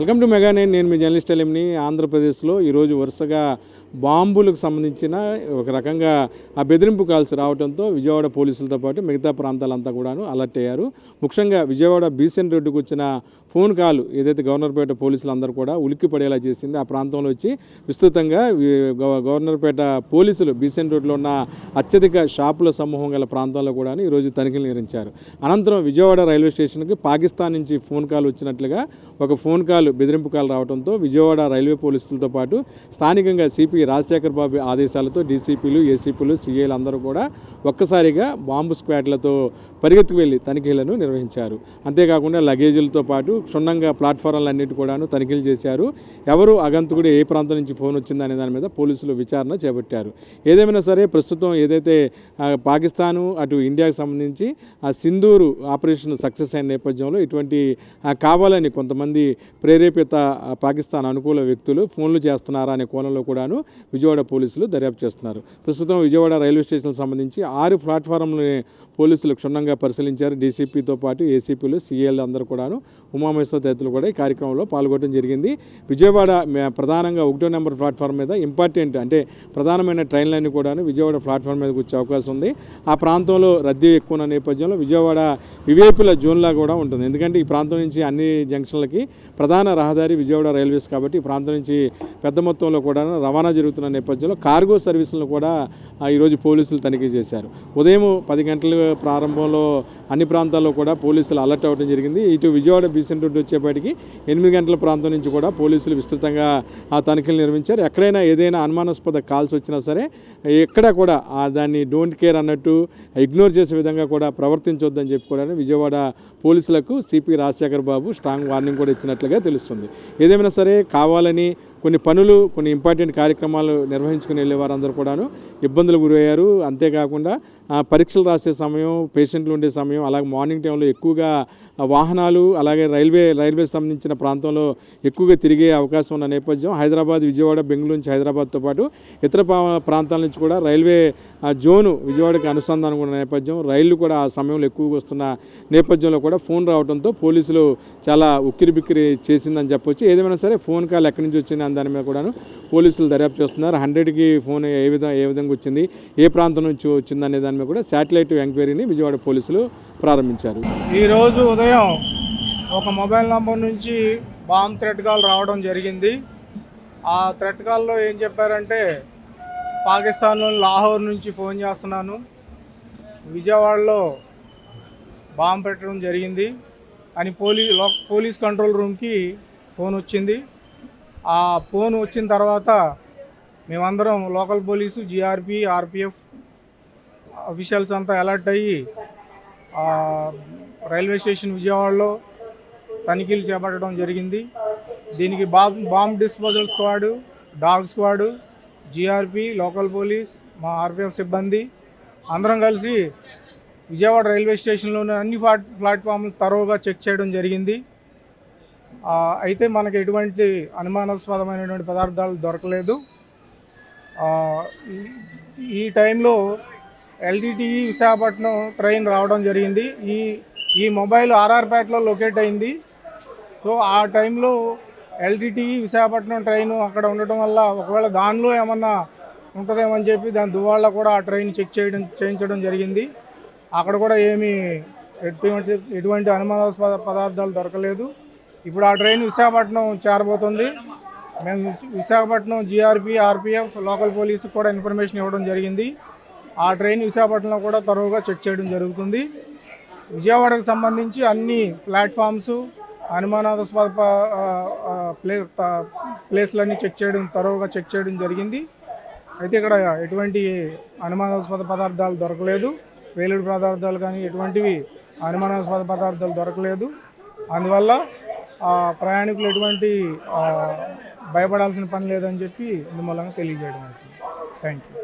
Welcome to mega నేను. నేను మీ journalist ఎలిమిని. ఆంధ్రప్రదేశ్లో ఈరోజు వరుసగా బాంబులకు సంబంధించిన ఒక రకంగా ఆ బెదిరింపు కాల్స్ రావడంతో విజయవాడ పోలీసులతో పాటు మిగతా ప్రాంతాలంతా కూడాను అలర్ట్ అయ్యారు. ముఖ్యంగా విజయవాడ బీసెన్ రోడ్డుకు వచ్చిన ఫోన్ కాల్ ఏదైతే గవర్నర్పేట పోలీసులు అందరూ కూడా ఉలిక్కి పడేలా చేసింది ఆ ప్రాంతంలో వచ్చి విస్తృతంగా గవర్నర్పేట పోలీసులు బీసెన్ రోడ్లో ఉన్న అత్యధిక షాపుల సమూహం గల ప్రాంతాల్లో కూడా ఈరోజు తనిఖీలు నిర్వహించారు. అనంతరం విజయవాడ రైల్వే స్టేషన్కి పాకిస్తాన్ నుంచి ఫోన్ కాల్ వచ్చినట్లుగా ఒక ఫోన్ కాల్ బెదిరింపు కాల్ రావడంతో విజయవాడ రైల్వే పోలీసులతో పాటు స్థానికంగా సిపి రాజశేఖర్ బాబు ఆదేశాలతో డీసీపీలు ఏసీపీలు సిఐలు అందరూ కూడా ఒక్కసారిగా బాంబు స్క్వాడ్లతో పరిగెత్తుకు వెళ్ళి తనిఖీలను నిర్వహించారు. అంతేకాకుండా లగేజీలతో పాటు క్షుణ్ణంగా ప్లాట్ఫారాలన్నిటి కూడాను తనిఖీలు చేశారు. ఎవరు అగంతకుడు ఏ ప్రాంతం నుంచి ఫోన్ వచ్చిందనే దాని మీద పోలీసులు విచారణ చేపట్టారు. ఏదేమైనా సరే ప్రస్తుతం ఏదైతే పాకిస్తాను అటు ఇండియాకు సంబంధించి ఆ సింధూరు ఆపరేషన్ సక్సెస్ అయిన నేపథ్యంలో ఇటువంటి కావాలని కొంతమంది ప్రేరేపిత పాకిస్తాన్ అనుకూల వ్యక్తులు ఫోన్లు చేస్తున్నారా అనే కోణంలో కూడాను విజయవాడ పోలీసులు దర్యాప్తు చేస్తున్నారు. ప్రస్తుతం విజయవాడ రైల్వే స్టేషన్కి సంబంధించి ఆరు ప్లాట్ఫారంలని పోలీసులు క్షుణ్ణంగా పరిశీలించారు. డీసీపీతో పాటు ఏసీపీలు సీఏలు అందరూ కూడాను ఉమామేశ్వర తదితరులు కూడా ఈ కార్యక్రమంలో పాల్గొనడం జరిగింది. విజయవాడ ప్రధానంగా ఒకటో నెంబర్ ప్లాట్ఫామ్ మీద ఇంపార్టెంట్ అంటే ప్రధానమైన ట్రైన్లన్నీ కూడా విజయవాడ ప్లాట్ఫామ్ మీదకి వచ్చే అవకాశం ఉంది. ఆ ప్రాంతంలో రద్దీ ఎక్కువ ఉన్న నేపథ్యంలో విజయవాడ వివేపుల జోన్లా కూడా ఉంటుంది. ఎందుకంటే ఈ ప్రాంతం నుంచి అన్ని జంక్షన్లకి ప్రధాన రహదారి విజయవాడ రైల్వేస్ కాబట్టి ఈ ప్రాంతం నుంచి పెద్ద మొత్తంలో కూడా రవాణా జరుగుతున్న నేపథ్యంలో కార్గో సర్వీసులను కూడా ఈరోజు పోలీసులు తనిఖీ చేశారు. ఉదయం పది గంటల ప్రారంభంలో అన్ని ప్రాంతాల్లో కూడా పోలీసులు అలర్ట్ అవ్వడం జరిగింది. ఇటు విజయవాడ బీసెంట్ రోడ్డు వచ్చేపాటికి ఎనిమిది గంటల ప్రాంతం నుంచి కూడా పోలీసులు విస్తృతంగా ఆ తనిఖీలు నిర్వహించారు. ఎక్కడైనా ఏదైనా అనుమానాస్పద కాల్స్ వచ్చినా సరే ఎక్కడ కూడా దాన్ని డోంట్ కేర్ అన్నట్టు ఇగ్నోర్ చేసే విధంగా కూడా ప్రవర్తించొద్దని చెప్పి కూడా విజయవాడ పోలీసులకు CP Rajasekhar Babu strong warning కూడా ఇచ్చినట్లుగా తెలుస్తుంది. ఏదేమైనా సరే కావాలని కొన్ని పనులు కొన్ని ఇంపార్టెంట్ కార్యక్రమాలు నిర్వహించుకుని వెళ్ళే వారందరూ కూడాను ఇబ్బందులు గురయ్యారు. అంతేకాకుండా పరీక్షలు రాసే సమయం పేషెంట్లు ఉండే సమయం అలాగే మార్నింగ్ టైంలో ఎక్కువగా వాహనాలు అలాగే రైల్వే రైల్వే సంబంధించిన ప్రాంతంలో ఎక్కువగా తిరిగే అవకాశం ఉన్న నేపథ్యం హైదరాబాద్ విజయవాడ బెంగళూరు నుంచి హైదరాబాద్తో పాటు ఇతర ప్రాంతాల నుంచి కూడా రైల్వే జోను విజయవాడకి అనుసంధానం ఉన్న నేపథ్యం రైళ్ళు కూడా ఆ సమయంలో ఎక్కువగా వస్తున్న నేపథ్యంలో కూడా ఫోన్ రావడంతో పోలీసులు చాలా ఉక్కిరిబిక్కిరి చేసిందని చెప్పొచ్చు. ఏదేమైనా సరే ఫోన్ కాల్ ఎక్కడి నుంచి వచ్చింది అనే దాని మీద కూడాను పోలీసులు దర్యాప్తు చేస్తున్నారు. హండ్రెడ్కి ఫోన్ ఏ విధంగా ఏ విధంగా వచ్చింది ఏ ప్రాంతం నుంచి వచ్చింది అనే దాని మీద కూడా శాటిలైట్ ఎంక్వైరీని విజయవాడ పోలీసులు ప్రారంభించారు. ఈరోజు ఉదయం ఒక మొబైల్ నంబర్ నుంచి బాంబ్ థ్రెట్ కాల్ రావడం జరిగింది. ఆ థ్రెట్ కాల్లో ఏం చెప్పారంటే పాకిస్తాన్లోని లాహోర్ నుంచి ఫోన్ చేస్తున్నాను. విజయవాడలో బాంబు పెట్టడం జరిగింది. అని పోలీ లో పోలీస్ కంట్రోల్ రూమ్కి ఫోన్ వచ్చింది. ఆ ఫోన్ వచ్చిన తర్వాత మేమందరం local police GRP RPF officials అంతా అలర్ట్ అయ్యి రైల్వే స్టేషన్ విజయవాడలో తనిఖీలు చేపట్టడం జరిగింది. దీనికి bomb bomb disposal squad dog squad GRP local police మా ఆర్పిఎఫ్ సిబ్బంది అందరం కలిసి విజయవాడ రైల్వే స్టేషన్లోని అన్ని ప్లాట్ఫామ్లు తరోగా చెక్ చేయడం జరిగింది. అయితే మనకి ఎటువంటి అనుమానాస్పదమైనటువంటి పదార్థాలు దొరకలేదు. ఈ- టైంలో ఎల్టీటీఈ విశాఖపట్నం ట్రైన్ రావడం జరిగింది. ఈ ఈ మొబైల్ ఆర్ఆర్పేటలో లొకేట్ అయింది. సో ఆ టైంలో ఎల్టీటీఈ విశాఖపట్నం ట్రైన్ అక్కడ ఉండటం వల్ల ఒకవేళ దానిలో ఏమన్నా ఉంటుందేమని చెప్పి దాని దువాళ్ళ కూడా ఆ ట్రైన్ చెక్ చేయడం చేయించడం జరిగింది. అక్కడ కూడా ఏమీ ఎటువంటి ఎటువంటి అనుమానాస్పద పదార్థాలు దొరకలేదు. ఇప్పుడు ఆ ట్రైన్ విశాఖపట్నం చేరబోతుంది. మేము Visakhapatnam GRP RPF local police కూడా ఇన్ఫర్మేషన్ ఇవ్వడం జరిగింది. ఆ ట్రైన్ విశాఖపట్నంలో కూడా తరువుగా చెక్ చేయడం జరుగుతుంది. విజయవాడకు సంబంధించి అన్ని ప్లాట్ఫామ్స్ అనుమానాస్పద ప్లే ప్లేస్లన్నీ చెక్ చేయడం తరువుగా చెక్ చేయడం జరిగింది. అయితే ఇక్కడ ఎటువంటి అనుమానాస్పద పదార్థాలు దొరకలేదు. వేలుడు పదార్థాలు కానీ ఎటువంటివి అనుమానాస్పద పదార్థాలు దొరకలేదు. అందువల్ల ప్రయాణికులు ఎటువంటి భయపడాల్సిన పని లేదని చెప్పి ఇందుమూలంగా తెలియజేయడం అవుతుంది థ్యాంక్ యూ